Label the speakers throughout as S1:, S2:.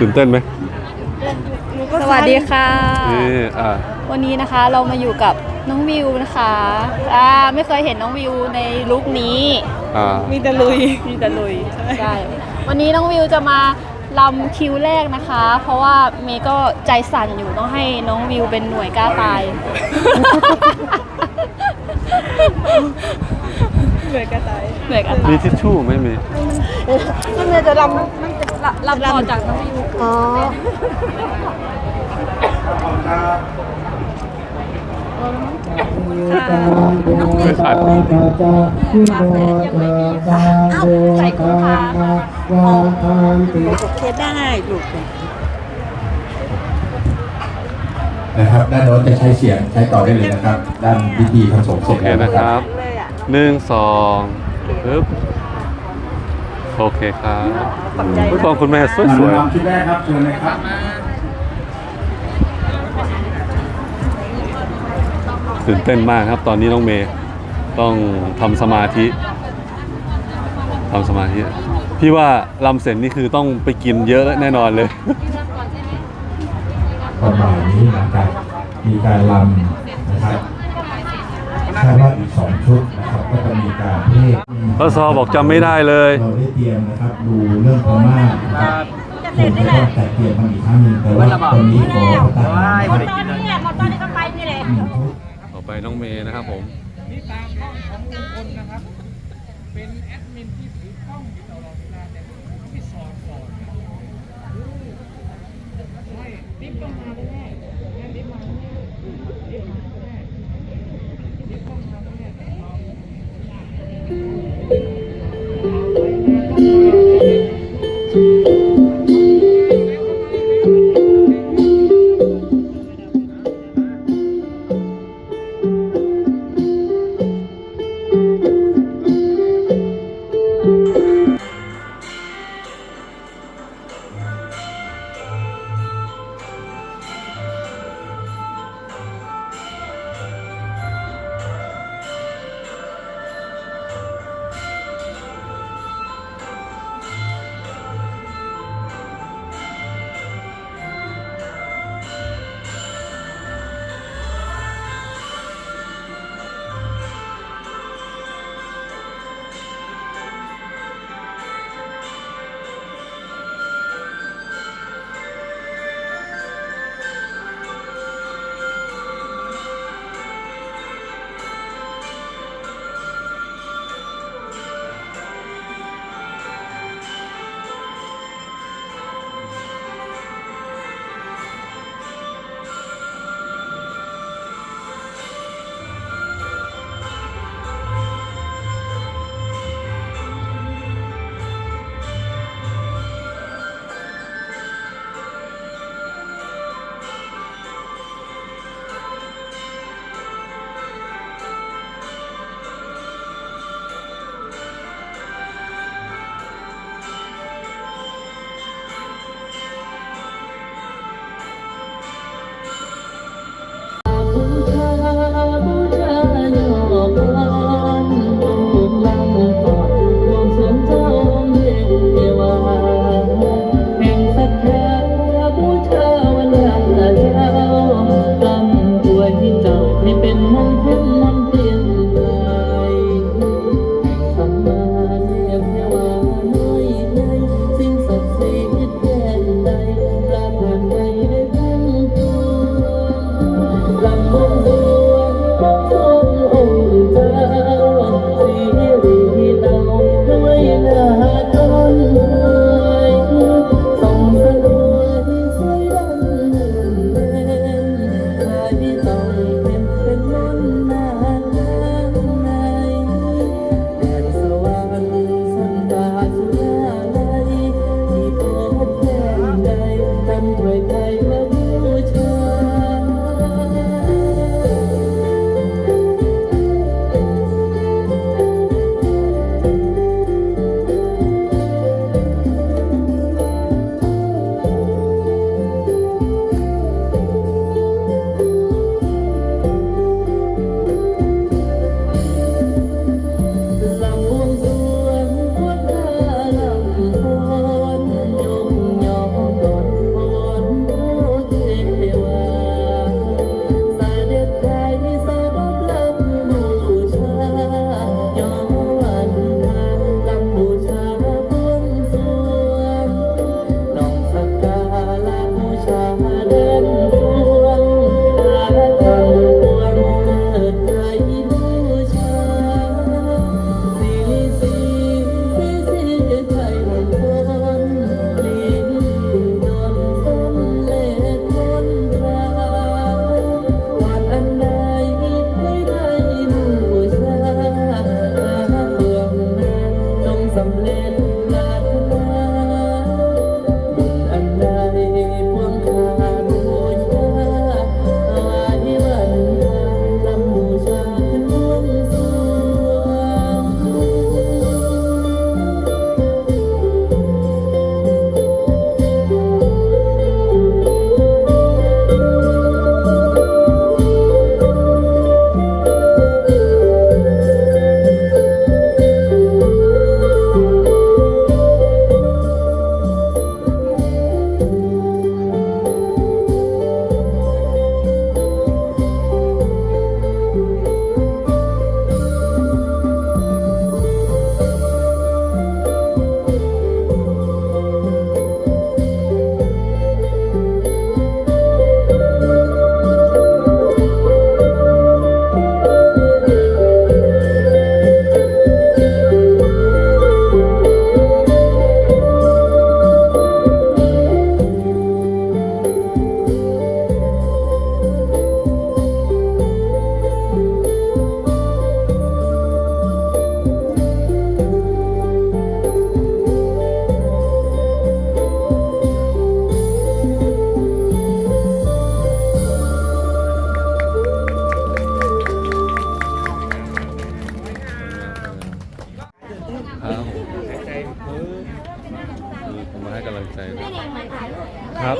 S1: ตื่นเต้นไหม
S2: สวัสดีค่ะ
S1: นี่อ่า
S2: วันนี้นะคะเรามาอยู่กับน้องวิวนะคะอ่าไม่เคยเห็นน้องวิวในลุคนี้
S1: อ่า
S3: มีแต่ลุย
S2: มีแต่ลุยใช่วันนี้น้องวิวจะมาลำคิวแรกนะคะ เพราะว่าเมย์ก็ใจสั่นอยู่ต้องให้น้องวิวเป็นหน่วยกล้าตาย
S3: เหนื่อยกระต่าย
S2: หน่วยกล้าตา
S1: มี
S2: ย
S1: ทิชชู่ไหมมี
S3: มันเลยจะลำมัน จะ
S2: ลำต่อจากน้องวิว
S3: อ๋อ
S1: ไม่ขาด
S2: เอ้าใส่กุ้งพา
S3: เคสได้ลูก
S4: นะครับ ด้านโน้นจะใช้เสียงใช้ต่อได้เลยนะครับ ด้านพิธีผสมเส
S1: โอ
S4: ร็จ
S1: เค
S4: แล้ว
S1: นะ
S4: นะ
S1: ค
S4: ค
S1: รั
S4: รั
S1: บบหนึ่งสองปึ๊บ โอเคครับผู้กองคุณแม่สวยสวย
S4: ชุดแรกครับเชิญเลยครับ
S1: ตื่นเต้นมากครับ ตอนนี้น้องเมย์ต้องทำสมาธิทำสมาธิพี่ว่าลำเสร็จนี่คือต้องไปกินเยอะแน่นอนเลย
S4: ประมาณนี้นะครับมีการลำนะครับ รับก็จะมีการเทศ
S1: พศบอกจำไม่ได้เลย
S4: เราได้เตรียมนะครับดูเรื่องพม่านะครับคงจะต้องจัดเตรียมมาอีกครั้งหนึ่งแต่ว่าตอนนี้ขอประกาศนะครับ
S5: ตอนนี้แหละหมดตอนนี้ก็ไปนี่แหละ
S4: อืมชุด
S1: ต่อไปน้องเมย์นะครับผม
S4: ค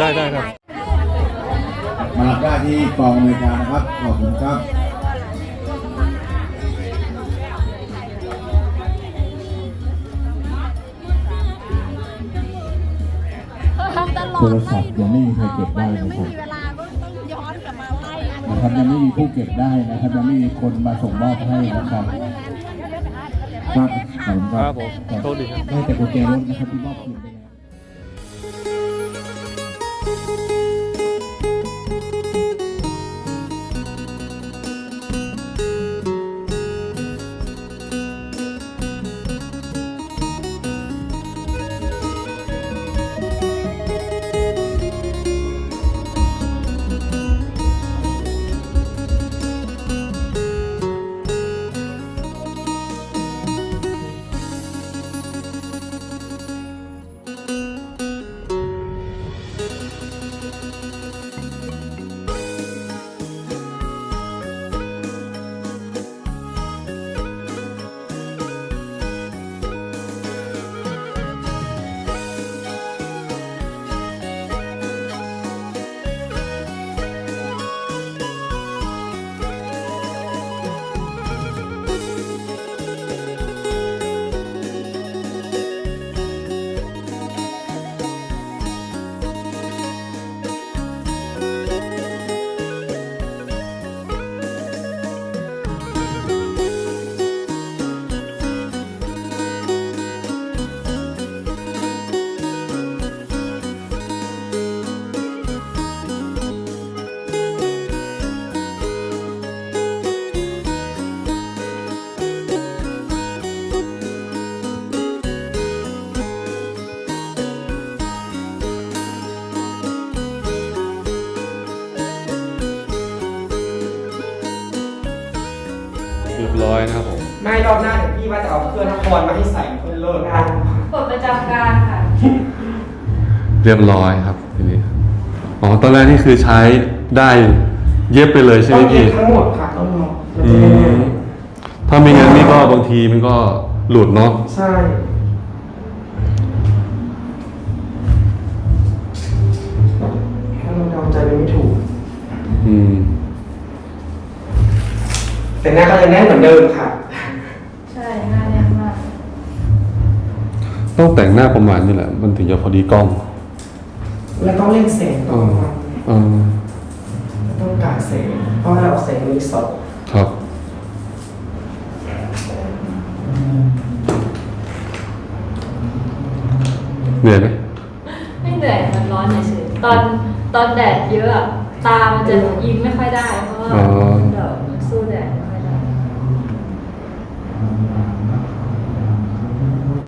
S1: ได้ได้ครับ
S4: มารับได้ที่กองอำนวยการนะครับ ขอบคุณครับ โทรศัพท์ยังไม่มีใครเก็บได้นะครับนะครับยังไม่มีผู้เก็บได้นะครับยังไม่มีคนมาส่งมอบให้นะครับครับขอบคุณค
S1: ค
S4: รั
S1: รั
S4: บบ
S1: ผมโทษดีครับ
S4: ได้แต่กุญแจรถนะครับที่มอบคืนไป แเค
S6: รื่องนครมาให้ใส่เพื่อนเลิกงาน
S7: กดประจำการค่ะ
S1: เรียบร้อยครับทีนี้อ๋อตอนแรกนี่คือใช้ได้เย็บไปเลยใช่ไห
S6: ต้
S1: ม
S6: องเย็
S1: พี่
S6: บทั้งหมดค่ะต้องมัน
S1: อื
S6: จะได้แน่
S1: มถ้าไม่งั้นนี่ก็บางทีมันก็หลุดเนาะ
S6: ใช่ถ้าเราทำใจมันไม่ถูก
S1: อืม
S6: แต่หน้าก็ยังแน่นเหมือนเดิมค่ะ
S7: ใช่หน้าแน่นมาก
S1: ต้องแต่งหน้าประมาณนี้แหละ มันถึงจะพอดีกล้อง
S6: แล้วต้องเล่นแสง
S1: เอ
S6: ต่อ
S1: อ
S6: มา
S1: เออ
S6: ต้องการแสงเพราะว่าเราแสงมีสด
S1: ครับ เหนื่อยไหม
S7: ไม่เหนื่อยมันร้อนเฉยๆตอนตอนแดดเยอะอะตามันจะยิงไม่ค่อยได้ เพราะว่า
S1: อ๋อ
S7: แบบ